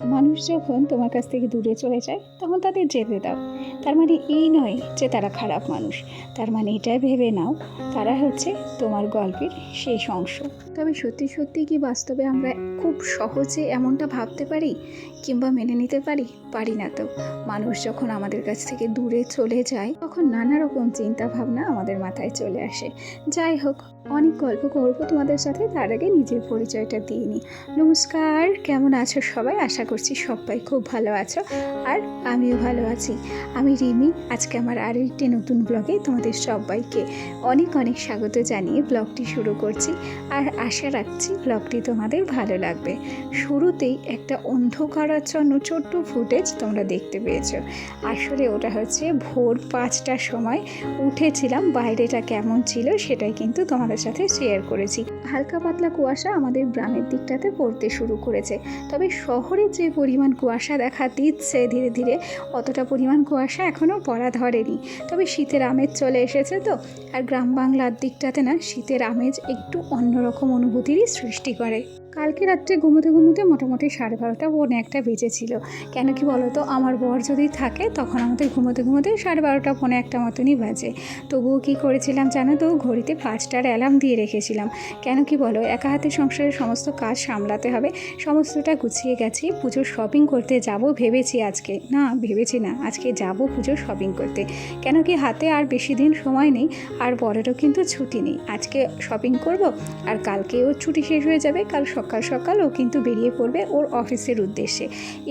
মানুষ যখন তোমার কাছ থেকে দূরে চলে যায়, তখন তাদের যেতে দাও। তার মানে এই নয় যে তারা খারাপ মানুষ। তার মানে এটা ভেবে নাও, তারা হচ্ছে তোমার গল্পের শেষ অংশ। তবে সত্যি সত্যি কি বাস্তবে আমরা খুব সহজে এমনটা ভাবতে পারি কিংবা মেনে নিতে পারি? পারি না তো। মানুষ যখন আমাদের কাছ থেকে দূরে চলে যায়, তখন নানা রকম চিন্তা ভাবনা আমাদের মাথায় চলে আসে। যাই হোক অনেক গল্প করব তোমাদের সাথে, তার আগে নিজের পরিচয়টা দিয়ে নিই। নমস্কার, কেমন আছো সবাই? আশা করছি সবাই খুব ভালো আছো, আর আমিও ভালো আছি। আমি রিমি, আজকে আমার আরও একটি নতুন ব্লগে তোমাদের সবাইকে অনেক অনেক স্বাগত জানিয়ে ব্লগটি শুরু করছি, আর আশা রাখছি ব্লগটি তোমাদের ভালো লাগবে। শুরুতেই একটা অন্ধকারাচ্ছন্ন ছোট্ট ফুটেজ তোমরা দেখতে পেয়েছ। আসলে ওটা হচ্ছে ভোর পাঁচটার সময় উঠেছিলাম, বাইরেটা কেমন ছিল সেটাই কিন্তু তোমাদের সাথে শেয়ার করেছি। হালকা পাতলা কুয়াশা আমাদের গ্রামের দিকটাতে পড়তে শুরু করেছে। তবে শহরে যে পরিমাণ কুয়াশা দেখা দিচ্ছে ধীরে ধীরে, অতটা পরিমাণ কুয়াশা এখনও পড়া ধরেনি। তবে শীতের আমেজ চলে এসেছে তো, আর গ্রাম বাংলার দিকটাতে না শীতের আমেজ একটু অন্যরকম অনুভূতিরই সৃষ্টি করে। কালকে রাত্রে ঘুমোতে ঘুমোতে মোটামুটি সাড়ে বারোটা, পৌনে একটা বেজেছিল কেন কি বলতো? আমার বর যদি থাকে, তখন আমাদের ঘুমোতে ঘুমোতে সাড়ে বারোটা, পৌনে একটা মতনই বাজে। তবুও কী করেছিলাম জানো তো? ঘড়িতে পাঁচটার অ্যালার্ম দিয়ে রেখেছিলাম। কেন কি বলো? একা হাতে সংসারের সমস্ত কাজ সামলাতে হবে। সমস্তটা গুছিয়ে গেছি, পুজোর শপিং করতে যাব ভেবেছি আজকে। না, ভেবেছি না, আজকে যাব পুজোর শপিং করতে। কেন কি হাতে আর বেশি দিন সময় নেই, আর বরেরও কিন্তু ছুটি নেই। আজকে শপিং করব, আর কালকে ওর ছুটি শেষ হয়ে যাবে, কাল সকাল সকাল সকাল ও কিন্তু বেরিয়ে পড়বে ওর অফিসের উদ্দেশ্যে।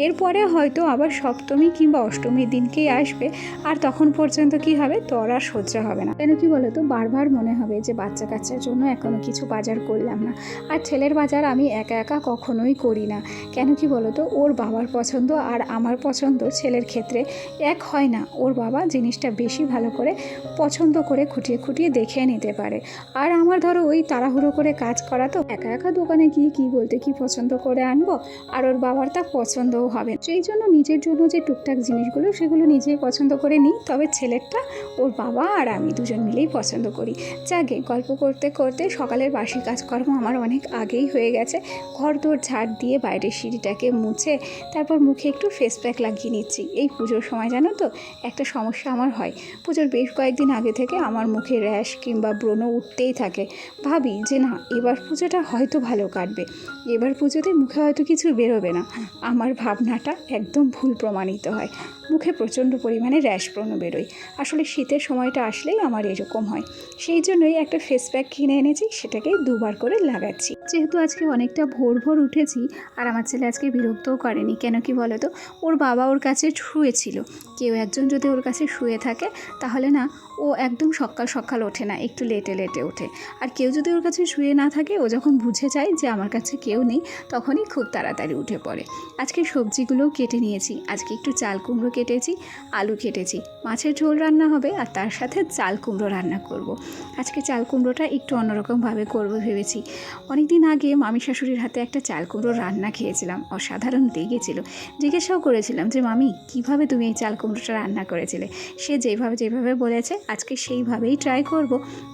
এরপরে হয়তো আবার সপ্তমী কিংবা অষ্টমীর দিনকেই আসবে, আর তখন পর্যন্ত কি হবে? তোর আর সহ্য হবে না। কেন কি বলো তো বারবার মনে হবে যে বাচ্চা কাচ্চার জন্য এখনও কিছু বাজার করলাম না। আর ছেলের বাজার আমি একা একা কখনোই করি না। কেন কি বলো তো ওর বাবার পছন্দ আর আমার পছন্দ ছেলের ক্ষেত্রে এক হয় না। ওর বাবা জিনিসটা বেশি ভালো করে পছন্দ করে খুঁটিয়ে খুঁটিয়ে দেখে নিতে পারে। আর আমার ধরো ওই তাড়াহুড়ো করে কাজ করা তো, একা একা দোকানে গিয়ে কী বলতে কি পছন্দ করে আনব? আর ওর বাবার তা পছন্দও হবে। সেই জন্য নিজের জন্য যে টুকটাক জিনিসগুলো, সেগুলো নিজেই পছন্দ করে নিই। তবে ছেলেরটা, ওর বাবা আর আমি দুজন মিলেই পছন্দ করি। যাকে গল্প করতে করতে সকালের বাসি কাজকর্ম আমার অনেক আগেই হয়ে গেছে। ঘর দোর ঝাড় দিয়ে বাইরের সিঁড়িটাকে মুছে, তারপর মুখে একটু ফেস প্যাক লাগিয়ে নিচ্ছি। এই পুজোর সময় জানো তো, একটা সমস্যা আমার হয়। পুজোর বেশ কয়েকদিন আগে থেকে আমার মুখে র্যাশ কিংবা ব্রণ উঠতেই থাকে। ভাবি যে না, এবার পুজোটা হয়তো ভালো কাটবে। এবার পুজোতে মুখে হয়তো কিছু বেরোবে না। আমার ভাবনাটা একদম ভুল প্রমাণিত হয়। মুখে প্রচণ্ড পরিমাণে র্যাশ ব্রণ বেরোয়। আসলে শীতের সময়টা আসলেই আমার এরকম হয়। সেই জন্যই একটা ফেস প্যাক কিনে এনেছি, সেটাকে দুবার করে লাগাচ্ছি। যেহেতু আজকে অনেকটা ভোর ভোর উঠেছি, আর আমার ছেলে আজকে বিরক্তও করেনি, কেন কি বলো তো ওর বাবা ওর কাছে শুয়েছিল। কেউ একজন যদি ওর কাছে শুয়ে থাকে, তাহলে না, ও একদম সকাল সকাল ওঠে না, একটু লেটে লেটে ওঠে। আর কেউ যদি ওর কাছে শুয়ে না থাকে, ও যখন বুঝে যায় যে আমার কাছে কেউ নেই, তখনই খুব তাড়াতাড়ি উঠে পড়ে। আজকে সবজিগুলোও কেটে নিয়েছি, আজকে একটু চাল কুমড়ো কেটেছি, আলু কেটেছি। মাছের ঝোল রান্না হবে আর তার সাথে চাল কুমড়ো রান্না করব। আজকে চাল কুমড়োটা একটু অন্যরকমভাবে করব ভেবেছি। অনেক দিন আগে মামি শাশুড়ির হাতে একটা চাল কুমড়ো রান্না খেয়েছিলাম। অসাধারণ লেগেছিল। জিজ্ঞাসাও করেছিলাম যে, মামি, কীভাবে তুমি এই চাল কুমড়োটা রান্না করেছিলে? সে যেভাবে যেভাবে বলেছে, আজকে সেইভাবেই ট্রাই করব।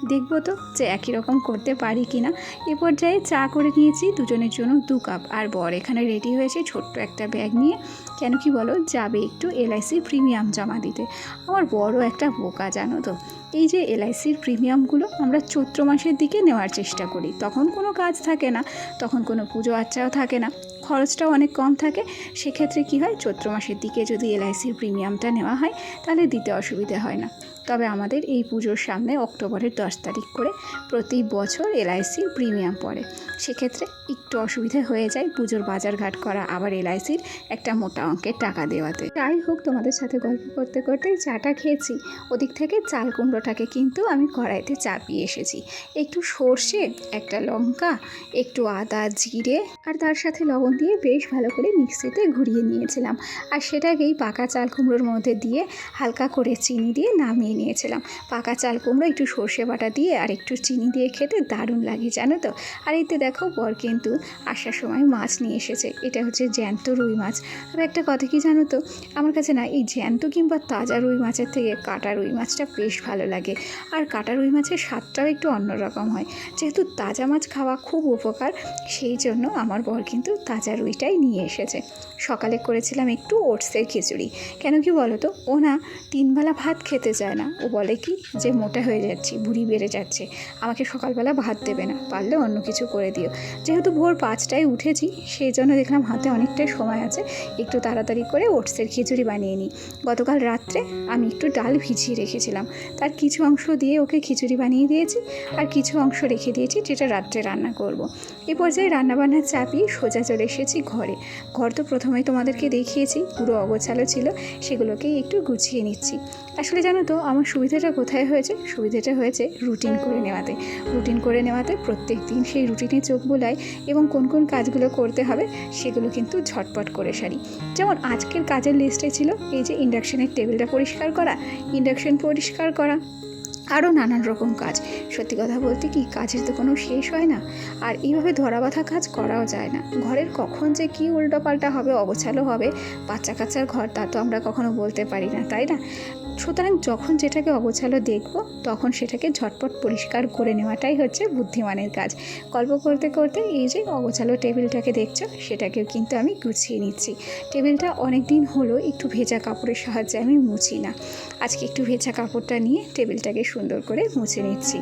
দেখব তো যে একই রকম করতে পারি কি না এ পর্যায়ে চা করে নিয়েছি, দুজনের জন্য দু কাপ। আর বর এখানে রেডি হয়েছে ছোট্ট একটা ব্যাগ নিয়ে। কেন কি বলো, যাবে একটু এলআইসি প্রিমিয়াম জমা দিতে। আমার বড় একটা বোকা, জানো তো। এই যে এলআইসির প্রিমিয়ামগুলো আমরা চৈত্র মাসের দিকে নেওয়ার চেষ্টা করি। তখন কোনো কাজ থাকে না, তখন কোনো পুজো আচ্চাও থাকে না। খরচটাও অনেক কম থাকে, সেক্ষেত্রে কী হয়? চৈত্র মাসের দিকে যদি এলআইসির প্রিমিয়ামটা নেওয়া হয়, তাহলে দিতে অসুবিধা হয় না। তবে আমাদের এই পুজোর সামনে অক্টোবরের দশ তারিখ করে প্রতি বছর এলআইসির প্রিমিয়াম পড়ে। সেক্ষেত্রে একটু অসুবিধা হয়ে যায় পুজোর বাজারঘাট করা, আবার এলআইসির একটা মোটা অঙ্কের টাকা দেওয়াতে। যাই হোক, তোমাদের সাথে গল্প করতে করতে চাটা খেয়েছি। ওদিক থেকে চাল কুমড়োটাকে কিন্তু আমি কড়াইতে চাপিয়ে এসেছি। একটু সর্ষে, একটা লঙ্কা, একটু আদা, জিরে, আর তার সাথে লবণ দিয়ে বেশ ভালো করে মিক্সিতে ঘুরিয়ে নিয়েছিলাম। আর সেটাকেই পাকা চাল কুমড়োর মধ্যে দিয়ে হালকা করে চিনি দিয়ে নামিয়ে নিয়েছিলাম। পাকা চাল কুমড়ো একটু সর্ষে বাটা দিয়ে আর একটু চিনি দিয়ে খেতে দারুণ লাগে, জানো তো? আর এতে দেখো বর কিন্তু আসার সময় মাছ নিয়ে এসেছে। এটা হচ্ছে জ্যান্ত রুই মাছ। তবে একটা কথা কি জানো তো? আমার কাছে না এই জ্যান্ত কিংবা তাজা রুই মাছের থেকে কাটা রুই মাছটা বেশ ভালো লাগে। আর কাটা রুই মাছের স্বাদটাও একটু অন্যরকম হয়। যেহেতু তাজা মাছ খাওয়া খুব উপকার, সেই জন্য আমার বর কিন্তু তাজা রুইটাই নিয়ে এসেছে। সকালে করেছিলাম একটু ওটসের খিচুড়ি। কেন কি বলো তো? ও না তিনবেলা ভাত খেতে চায় না। ও বলে কি যে, মোটা হয়ে যাচ্ছি বুড়ি বেড়ে যাচ্ছে। আমাকে সকালবেলা ভাত দেবে না, পারলে অন্য কিছু করে দিও। যেহেতু ভোর পাঁচটায় উঠেছি, সেই জন্য দেখলাম হাতে অনেকটাই সময় আছে। একটু তাড়াতাড়ি করে ওটসের খিচুড়ি বানিয়ে নিই। গতকাল রাত্রে আমি একটু ডাল ভিজিয়ে রেখেছিলাম। তার কিছু অংশ দিয়ে ওকে খিচুড়ি বানিয়ে দিয়েছি, আর কিছু অংশ রেখে দিয়েছি যেটা রাত্রে রান্না করব। এই পর্যায়ে রান্নাবান্না চাপিয়ে সোজা চলে এসেছি ঘরে। ঘর তো প্রথমেই তোমাদেরকে দেখিয়েছি, পুরো অগোছালো ছিল, সেগুলোকেই একটু গুছিয়ে নিচ্ছি। আসলে জানো তো, আমার সুবিধাটা কোথায় হয়েছে? সুবিধাটা হয়েছে রুটিন করে নেওয়াতে। রুটিন করে নেওয়াতে প্রত্যেক দিন সেই রুটিনে চোখ বোলাই এবং কোন কোন কাজগুলো করতে হবে, সেগুলো কিন্তু ঝটপট করে সারি। যেমন আজকের কাজের লিস্টে ছিল, এই যে ইন্ডাকশনের টেবিলটা পরিষ্কার করা ইন্ডাকশন পরিষ্কার করা। আরও নানান রকম কাজ। সত্যি কথা বলতে কি, কাজের তো কোনো শেষ হয় না। আর এইভাবে ধরা বাঁধা কাজ করাও যায় না। ঘরের কখন যে কী উল্টোপাল্টা হবে, অগোছালো হবে, বাচ্চা কাচ্চার ঘর তা তো আমরা কখনো বলতে পারি না, তাই না? সুতরাং যখন যেটাকে অগোছালো দেখব, তখন সেটাকে ঝটপট পরিষ্কার করে নেওয়াটাই হচ্ছে বুদ্ধিমানের কাজ। গল্প করতে করতে এই যে অগোছালো টেবিলটাকে দেখছ, সেটাকেও কিন্তু আমি গুছিয়ে নিচ্ছি। টেবিলটা অনেক দিন হলো একটু ভেজা কাপড়ের সাহায্যে আমি মুছি না। আজকে একটু ভেজা কাপড়টা নিয়ে টেবিলটাকে সুন্দর করে মুছে নিচ্ছি।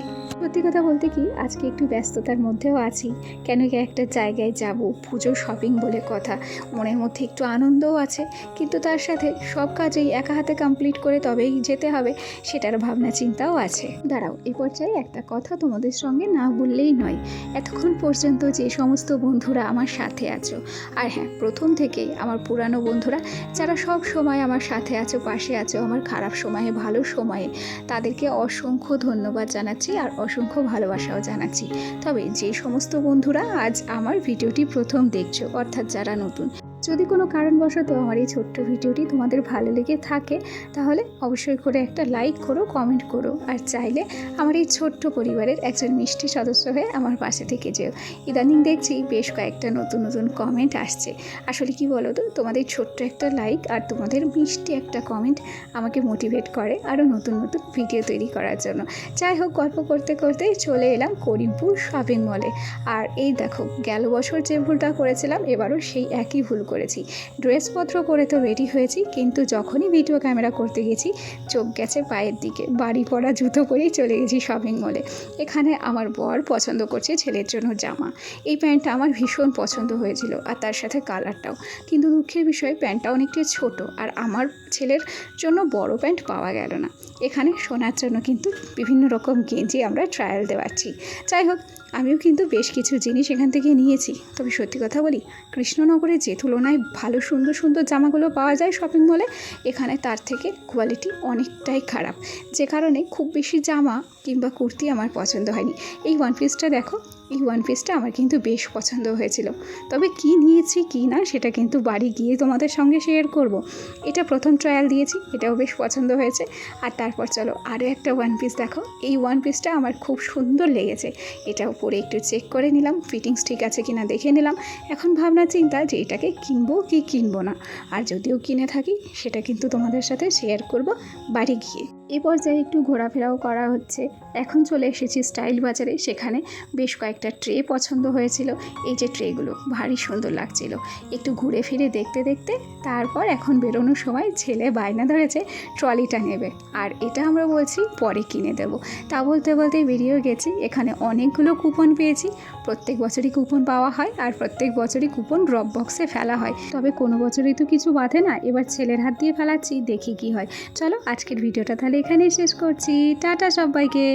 সত্যি কথা বলতে কি, আজকে একটু ব্যস্ততার মধ্যেও আছি। কেন কি একটা জায়গায় যাব, পুজো শপিং বলে কথা। মনের মধ্যে একটু আনন্দও আছে, কিন্তু তার সাথে সব কাজেই একা হাতে কমপ্লিট করে তবেই যেতে হবে, সেটার ভাবনা চিন্তাও আছে। দাঁড়াও, এ পর্যায়ে একটা কথা তোমাদের সঙ্গে না বললেই নয়। এতক্ষণ পর্যন্ত যে সমস্ত বন্ধুরা আমার সাথে আছো, আর হ্যাঁ প্রথম থেকেই আমার পুরানো বন্ধুরা, যারা সব সময় আমার সাথে আছো, পাশে আছো, আমার খারাপ সময়ে, ভালো সময়ে, তাদেরকে অসংখ্য ধন্যবাদ জানাচ্ছি, আর অসংখ্য ভালোবাসাও জানাচ্ছি। তবে যে সমস্ত বন্ধুরা আজ আমার ভিডিওটি প্রথম দেখছ অর্থাৎ যারা নতুন যদি কোনো কারণবশত আমার এই ছোট্ট ভিডিওটি তোমাদের ভালো লেগে থাকে, তাহলে অবশ্যই করে একটা লাইক করো কমেন্ট করো, আর চাইলে আমার এই ছোট্ট পরিবারের একজন মিষ্টি সদস্য হয়ে আমার পাশে থেকে যেও। ইদানিং দেখছি বেশ কয়েকটা নতুন নতুন কমেন্ট আসছে। আসলে কি বলো তো তোমাদের ছোট্ট একটা লাইক আর তোমাদের মিষ্টি একটা কমেন্ট আমাকে মোটিভেট করে আরও নতুন নতুন ভিডিও তৈরি করার জন্য। যাই হোক, গল্প করতে করতে চলে এলাম করিমপুর শপিং মলে আর এই দেখো, গেল বছর যে ভুলটা করেছিলাম, এবারও সেই একই ভুল করেছি। ড্রেসপত্র করে তো রেডি হয়েছি, কিন্তু যখনই ভিডিও ক্যামেরা করতে গেছি, চোখ গেছে পায়ের দিকে। বাড়ি পরা জুতো পরেই চলে গেছি শপিং মলে এখানে আমার বর পছন্দ করছে ছেলের জন্য জামা। এই প্যান্টটা আমার ভীষণ পছন্দ হয়েছিল, আর তার সাথে কালারটাও কিন্তু দুঃখের বিষয়ে, প্যান্টটা অনেকটা ছোট, আর আমার ছেলের জন্য বড় প্যান্ট পাওয়া গেল না। এখানে শোনার জন্য কিন্তু বিভিন্ন রকম গেঞ্জি আমরা ট্রায়াল দেওয়াচ্ছি যাই হোক, আমিও কিন্তু বেশ কিছু জিনিস এখান থেকে নিয়েছি। তবে সত্যি কথা বলি, কৃষ্ণনগরে যে তুলনায় ভালো, সুন্দর সুন্দর জামাগুলো পাওয়া যায় শপিং মলে এখানে তার থেকে কোয়ালিটি অনেকটাই খারাপ। যে কারণে খুব বেশি জামা কিংবা কুর্তি আমার পছন্দ হয়নি। এই ওয়ান পিসটা দেখো এই ওয়ান পিসটা আমার কিন্তু বেশ পছন্দ হয়েছিল। তবে কি নিয়েছি, কি না, সেটা কিন্তু বাড়ি গিয়ে তোমাদের সঙ্গে শেয়ার করব। এটা প্রথম ট্রায়াল দিয়েছি, এটাও বেশ পছন্দ হয়েছে। আর তারপর চলো আরও একটা ওয়ান পিস দেখো। এই ওয়ান পিসটা আমার খুব সুন্দর লেগেছে। এটাও পরে একটু চেক করে নিলাম ফিটিংস ঠিক আছে কিনা দেখে নিলাম। এখন ভাবনা চিন্তা যে এটাকে কিনবো কি কিনবো না। আর যদিও কিনে থাকি, সেটা কিন্তু তোমাদের সাথে শেয়ার করব বাড়ি গিয়ে। এ পর্যায়ে একটু ঘোরাফেরাও করা হচ্ছে। এখন চলে এসেছি স্টাইল বাজারে। সেখানে বেশ কয়েকটা ট্রে পছন্দ হয়েছিল। এই যে ট্রেগুলো, ভারী সুন্দর লাগছিল। একটু ঘুরে ফিরে দেখতে দেখতে তারপর এখন বেরোনোর সময় ছেলে বায়না ধরেছে, ট্রলিটা নেবে। আর এটা আমরা বলছি পরে কিনে দেবো। তা বলতে বলতে বেরিয়েও গেছি। এখানে অনেকগুলো কুপন পেয়েছি। প্রত্যেক বছরই কুপন পাওয়া হয় আর প্রত্যেক বছরই কুপন ড্রপ বক্সে ফেলা হয়। তবে কোনো বছরই তো কিছু বাঁধে না। এবার ছেলের হাত দিয়ে ফেলাচ্ছি, দেখি কি হয়। চলো আজকের ভিডিওটা তাহলে এখানেই শেষ করছি। টাটা সবাইকে।